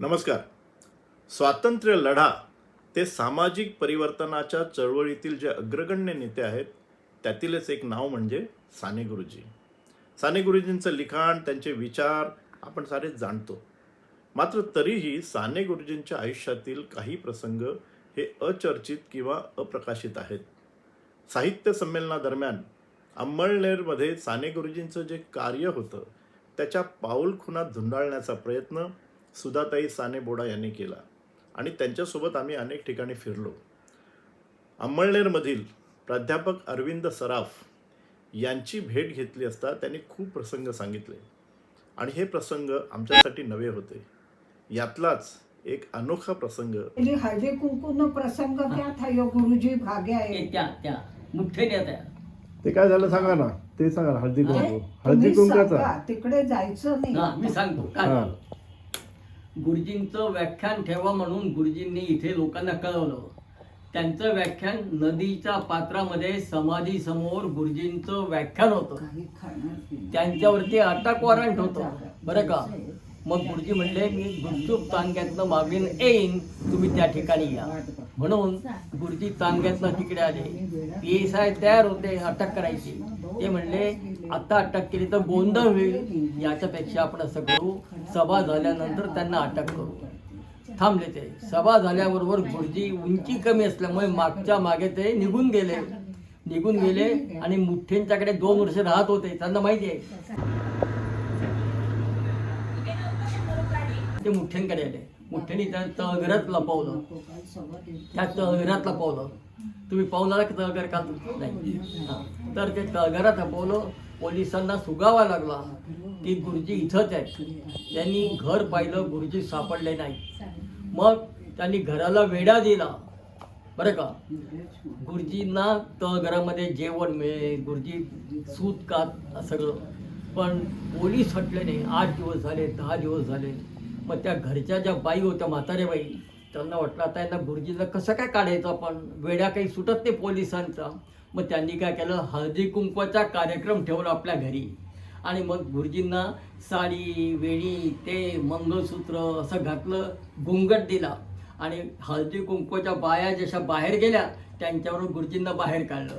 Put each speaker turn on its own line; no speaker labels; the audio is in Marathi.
नमस्कार. स्वातंत्र्य लढा ते सामाजिक परिवर्तनाच्या चळवळीतील जे अग्रगण्य नेते आहेत त्यातीलच एक नाव म्हणजे साने गुरुजी. साने गुरुजींचं लिखाण त्यांचे विचार आपण सारे जाणतो. मात्र तरीही साने गुरुजींच्या आयुष्यातील काही प्रसंग हे अचर्चित किंवा अप्रकाशित आहेत. साहित्य संमेलनादरम्यान अंमळनेरमध्ये साने गुरुजींचं जे कार्य होतं त्याच्या पाऊलखुणात झुंडाळण्याचा प्रयत्न सुधाताई साने बोडा यांनी केला. आणि त्यांच्यासोबत आम्ही अनेक ठिकाणी फिरलो. अंमळनेरमधील प्राध्यापक अरविंद सराफ यांची भेट घेतली असता त्यांनी खूप प्रसंग सांगितले. आणि हे प्रसंग आमच्यासाठी नवे होते. यातलाच एक अनोखा प्रसंग.
म्हणजे हळदी कुंकून प्रसंग क्या था यो गुरुजी भाग्य
ते
आहे
त्या त्या. मुठ्ठे त्या त्या.
ते काय झालं सांगा ना. ते सांगा ना. हळदी
म्हणजे तुम्ही सांगा, तिकडे जायचं नाही.
मी सांगतो? गुरुजींचं व्याख्यान ठेवा म्हणून गुरुजींनी इथे लोकांना कळवलं. त्यांचं व्याख्यान नदीच्या पात्रामध्ये समाधी समोर गुरुजींचं व्याख्यान होतं. त्यांच्यावरती अटक वॉरंट होतं. बरं का? मग गुरुजी म्हणले मी गुपचूप तांग्यातनं मागीन येईन. तुम्ही त्या ठिकाणी या. म्हणून गुरुजी तांग्यातनं तिकडे आले. पी एस आय तयार होते अटक करायची. ते म्हणले आता अटक केली तर गोंधळ होईल याच्यापेक्षा आपण असं करू सभा झाल्यानंतर त्यांना अटक करू. थांबले ते. सभा झाल्याबरोबर गुरुजी उंची कमी असल्यामुळे मागच्या मागे ते निघून गेले. निघून गेले आणि मुठ्ठेंच्याकडे दोन वर्ष राहत होते. त्यांना माहिती आहे. ते मुठ्ठ्यांकडे आले. मुठ्ठ्यांनी त्या तळघरात लपवलं. त्या तळघरात लपवलं. तुम्ही पाहुणाला की तळघर का नाही? तर ते तळघरात लपवलं. पोलिसांना सुगावा लागला. की गुरुजी इथंच आहेत. त्यांनी घर पाहिलं गुरुजी सापडले नाही. मग त्यांनी घराला वेढा दिला. बरं का? गुरुजींना तळघरामध्ये जेवण मिळेल गुरुजी सूत कात सगळं पण पोलीस हटले नाही. आठ दिवस झाले दहा दिवस झाले. मग त्या घरच्या ज्या बाई होत्या म्हाताऱ्या बाई त्यांना वाटलं आता यांना गुरुजीला कसं काय काढायचं आपण? वेड्या काही सुटत नाही पोलिसांचा. मग त्यांनी काय केलं? हळदी कुंकवाचा कार्यक्रम ठेवला आपल्या घरी. आणि मग गुरुजींना साडी वेणी ते मंगळसूत्र असं घातलं घुंगट दिला. आणि हळदी कुंकवाच्या बाया जशा बाहेर गेल्या त्यांच्यावर गुरुजींना बाहेर काढलं.